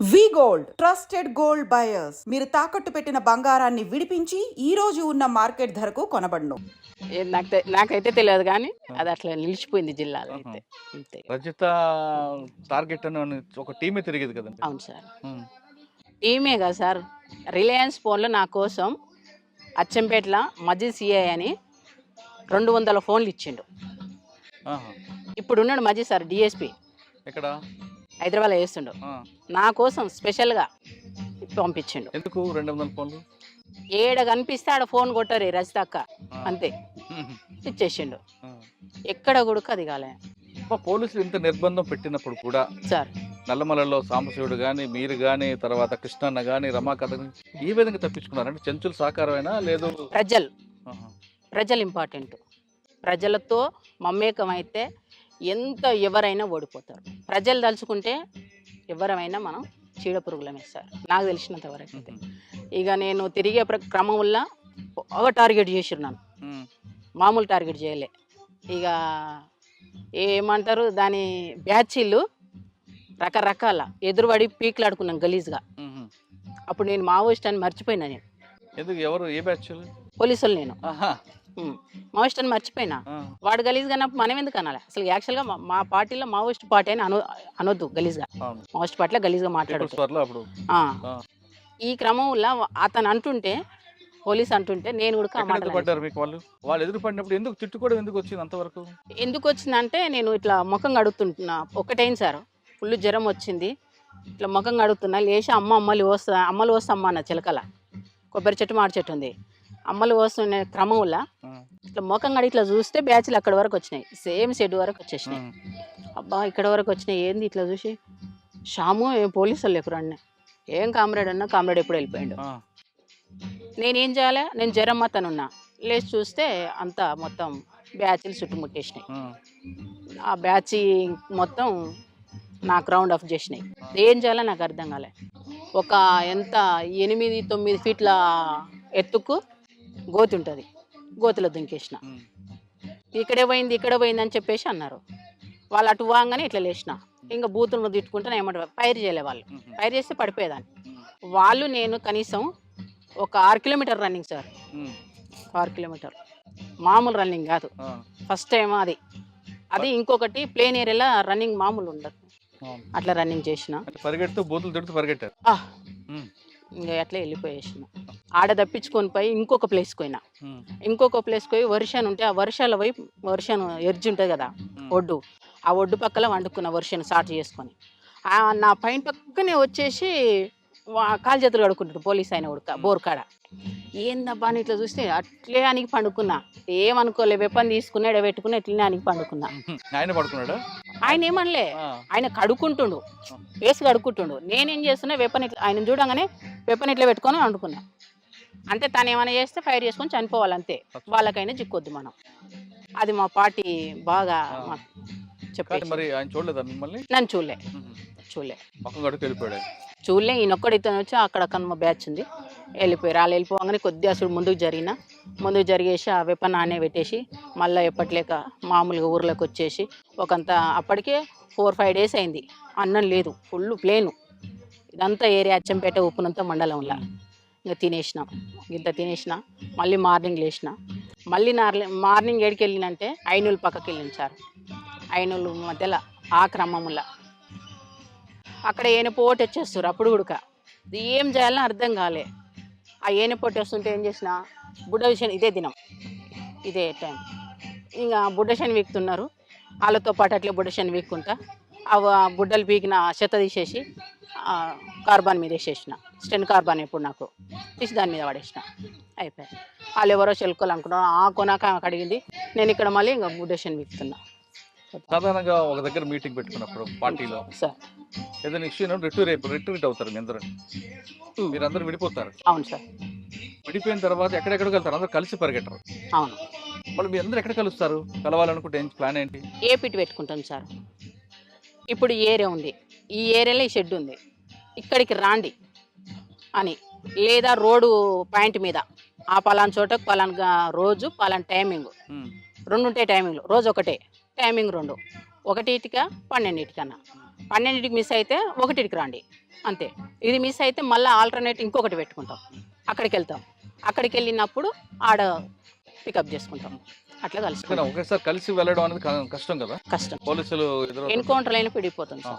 We gold trusted gold buyers. మీరు తాకట్టు పెట్టిన బంగారాన్ని విడిపించి ఈ రోజు ఉన్న మార్కెట్ ధరకు కొనబడును. నాకు నాకైతే తెలియదు కానీ అది అట్లా నిలిచిపోయింది జిల్లాలో అయితే. అంతే. రజిత టార్గెట్ అని ఒక టీమే తిరిగేది కదండి. అవును సార్. టీమే కదా సార్. రిలయన్స్ ఫోన్లో నా కోసం అచ్చంపేటలో మజీద్ సిఐ అని రెండు వందల ఫోన్లు ఇచ్చిండు. ఆహా. ఇప్పుడు ఉన్నాడు మజీద్ సార్ డిఎస్పి. ఎక్కడ? హైదరాబాద్లో చేస్తుండు. ఆ. నా కోసం స్పెషల్గా పంపించిండు. ఎందుకు రెండు వందల ఫోన్లు? ఏడ కనిపిస్తే ఆడ ఫోన్ కొట్టరు రజిత అక్క. అంతే. ఇచ్చేసిండు. ఎక్కడ కూడా అది కాలే. పోలీసులు ఇంత నిర్బంధం పెట్టినప్పుడు కూడా సార్. నల్లమలలో సాంబశివుడు కానీ మీరు కానీ తర్వాత కృష్ణన్న కానీ రమాకథ ఈ విధంగా తప్పించుకున్నారు? అంటే చెంచుల సహకారమైనా లేదు. ప్రజలు. ప్రజలు ఇంపార్టెంట్. ప్రజలతో మమేకం అయితే ఎంత ఎవరైనా ఓడిపోతారు. ప్రజలు తలుచుకుంటే ఎవరమైనా మనం చీడపురుగులమే సార్. నాకు తెలిసినంత వరకు అయితే. ఇక నేను తిరిగే క్రమంలో బాగా టార్గెట్ చేసిన్నాను. మామూలు టార్గెట్ చేయలే. ఇక ఏమంటారు దాని బ్యాచీలు రకరకాల ఎదురుపడి పీకులాడుకున్నాను గలీజ్గా. అప్పుడు నేను మావోయిస్ట్ అని మర్చిపోయినా నేను. ఎందుకు? ఎవరు? ఏ బ్యాచ్ పోలీసులు నేను. మావోయిస్ట్ అని మర్చిపోయినా. వాడు గలీజ్గా అన్నప్పుడు మనం ఎందుకు అనాలి? అసలు యాక్చువల్గా మా- మా పార్టీలో మావోయిస్ట్ పార్టీ అని అను అనొద్దు గలీజ్గా. అవును. మావోయిస్ట్ పార్టీలో వార్లో అప్పుడు. ఆ. ఈ క్రమంలో అతను అంటుంటే పోలీస్ అంటుంటే నేను కూడా వాళ్ళు? ఎందుకు తిట్టుకోవడం ఎందుకు వచ్చింది అంతవరకు? ఎందుకు వచ్చిందంటే నేను ఇట్లా ముఖం కడుగుతుంటున్నా ఒకటైంది సార్. ఫుల్ జ్వరం వచ్చింది. ఇట్లా ముఖం కడుగుతున్నా. లేచి అమ్మ అమ్మలు వస్తా అమ్మలు వస్తా అమ్మ అన్న చిలకల. కొబ్బరి చెట్టు మాడి చెట్టు ఉంది. అమ్మలు వస్తున్న క్రమంలో ఆ. ఇట్లా ముఖం కడిగి ఇట్లా చూస్తే బ్యాచ్లు అక్కడ వరకు వచ్చినాయి. సేమ్ షెడ్ వరకు వచ్చేసినాయి. అబ్బా ఇక్కడ వరకు వచ్చినాయి. ఏంది ఇట్లా చూసి? షాము ఏం పోలీసులు లేకురా అన్న. ఏం కామ్రేడ్ అన్నా కామ్రేడ్ ఎప్పుడు వెళ్ళిపోయాడు. నేనేం చేయాలి? నేను జ్వరం ఉన్నా లేచి చూస్తే అంతా మొత్తం బ్యాచ్లు చుట్టుముట్టేసినాయి. ఆ. ఆ బ్యాచ్ మొత్తం నాకు రౌండ్ ఆఫ్ చేసినాయి. ఏం చేయాలో నాకు అర్థం కాలే. ఒక ఎంత? ఎనిమిది తొమ్మిది ఫీట్ల ఎత్తుకు గోతి ఉంటుంది గోతిలో దుంకేసిన. ఇక్కడే పోయింది ఇక్కడే పోయింది అని చెప్పేసి అన్నారు. వాళ్ళు అటు వాగానే ఇట్లా లేచిన ఇంకా బూతులను తిట్టుకుంటే ఏమంటారు? పైరు చేయలే వాళ్ళు. పైరు చేస్తే పడిపోయేదాన్ని. వాళ్ళు నేను కనీసం ఒక ఆరు కిలోమీటర్ రన్నింగ్ సార్. ఆరు కిలోమీటర్. మామూలు రన్నింగ్ కాదు. ఫస్ట్ టైం అది. అది ఇంకొకటి ప్లేన్ ఏరియాలో రన్నింగ్ మామూలు ఉండదు. అట్లా రన్నింగ్ చేసిన. పరిగెడుతూ బూతులు తిడుతూ పరిగెట్టారు. ఇంకా అట్లా వెళ్ళిపోయేసిన. ఆడ తప్పించుకొని పోయి ఇంకొక ప్లేస్కి పోయినా. ఇంకొక ప్లేస్కి పోయి వర్షాన్ని ఉంటే ఆ వర్షాల వైపు వర్షం ఎర్జి ఉంటుంది కదా. ఒడ్డు. ఆ ఒడ్డు పక్కల వండుకున్న వర్షాన్ని స్టార్ట్ చేసుకొని. నా పైన పక్కనే వచ్చేసి కాలు చేతులు కడుక్కుంటాడు పోలీస్ ఆయన ఉడక బోర్ కాడ ఏందబ్బా అని ఇట్లా చూస్తే అట్లే అనికి పండుకున్నా. ఏమనుకోలే వెపన్ తీసుకుని పెట్టుకుని ఇట్లనే అనికి పండుకున్నా. ఆయన పడుకున్నాడా? ఆయన ఏమనలే. ఆయన కడుక్కుంటుండు. వేసి కడుక్కుంటుండు. నేనేం చేస్తున్నా వెపన్ ఇట్లా ఆయన చూడంగానే వెపన్ ఇట్లా పెట్టుకొని వండుకున్నా. అంతే తను ఏమైనా చేస్తే ఫైర్ చేసుకొని చనిపోవాలి అంతే వాళ్ళకైనా చిక్కొద్దు మనం. అది మా పార్టీ బాగా మరి ఆయన చూడలేదా మిమ్మల్ని? నన్ను చూడలే. చూడలే. వెళ్ళిపోయాడు ఆయన. చూడలే ఈయనొక్కడు ఇతను వచ్చి అక్కడ కనుమ బ్యాచ్ ఉంది. వెళ్ళిపోయారు వాళ్ళు వెళ్ళిపోగానే కొద్దిగా అసలు ముందుకు జరిగిన. ముందుకు జరిగేసి ఆ వెపన్ ఆనే పెట్టేసి మళ్ళీ ఎప్పట్లేక మామూలుగా ఊర్లోకి వచ్చేసి ఒకంత అప్పటికే ఫోర్ ఫైవ్ డేస్ అయింది. అన్నం లేదు ఫుల్ ప్లేను ఇదంతా ఏరియా అచ్చంపేట ఉప్పునంత మండలంలో ఇంకా తినేసినాం. ఇంత తినేసిన. మళ్ళీ మార్నింగ్ లేచిన మళ్ళీ నార్లే మార్నింగ్ ఏడికి వెళ్ళినంటే ఐనూలు పక్కకి వెళ్ళించారు. ఐనూలు మధ్యలో ఆ క్రమంలో అక్కడ ఏనుపోటు వచ్చేస్తారు అప్పుడు ఉడక. ఏం చేయాలని అర్థం కాలే. ఆ ఏనుపోటు వస్తుంటే ఏం చేసిన బుడ్డ విషయం ఇదే దినం. ఇదే టైం. ఇంకా బుడ్డ శని వీక్తున్నారు. వాళ్ళతో పాటు అట్లే బుడ్డ శని వీక్కుంటా. ఆ బుడ్డలు పీకిన చెత్త తీసేసి కార్బాన్ మీద వేసేసిన. స్టెన్ కార్బాన్ ఎప్పుడు నాకు? తీసి దాని మీద పడేసిన. అయిపోయింది. వాళ్ళు ఎవరో చెలుకోవాలి అనుకున్నారు. ఆ కొనాక కడిగింది నేను ఇక్కడ మళ్ళీ ఇంకా శని వీక్తున్నా సాధారణంగా ఒక దగ్గర మీటింగ్ పెట్టుకున్నప్పుడు పార్టీలో సార్. ఏదైనా ఇష్యూ రిటూర్ రిట్రీట్ అవుతారు మీ అందరూ. ఉమ్. మీరు అందరూ విడిపోతారు. అవును సార్. విడిపోయిన తర్వాత ఎక్కడెక్కడికి వెళ్తారు? అందరూ కలిసి పరిగెట్టరు. అవును. వాళ్ళు మీ అందరూ ఎక్కడ కలుస్తారు? కలవాలనుకుంటే ప్లాన్ ఏంటి? ఏ పిట్ పెట్టుకుంటాం సార్? ఇప్పుడు ఈ ఏరియా ఉంది. ఈ ఏరియాలో ఈ షెడ్ ఉంది. ఇక్కడికి రాండి అని. లేదా రోడ్డు పాయింట్ మీద. ఆ పలానా చోట పలానా రోజు పలానా టైమింగ్. రెండు ఉంటాయి టైమింగ్లు. రోజు ఒకటే. టైమింగ్ రెండు. ఒకటిటిక పన్నెండింటికన్నా. పన్నెండింటికి మిస్ అయితే ఒకటిటికి రండి. అంతే. ఇది మిస్ అయితే మళ్ళీ ఆల్టర్నేట్ ఇంకొకటి పెట్టుకుంటాం. అక్కడికి వెళ్తాం అక్కడికి వెళ్ళినప్పుడు ఆడ పికప్ చేసుకుంటాం. అట్లా ఒకేసారి కలిసి వెళ్ళడం అనేది కష్టం కదా? కష్టం. పోలీసులు ఎన్కౌంటర్ అయినా పిడిపోతుంది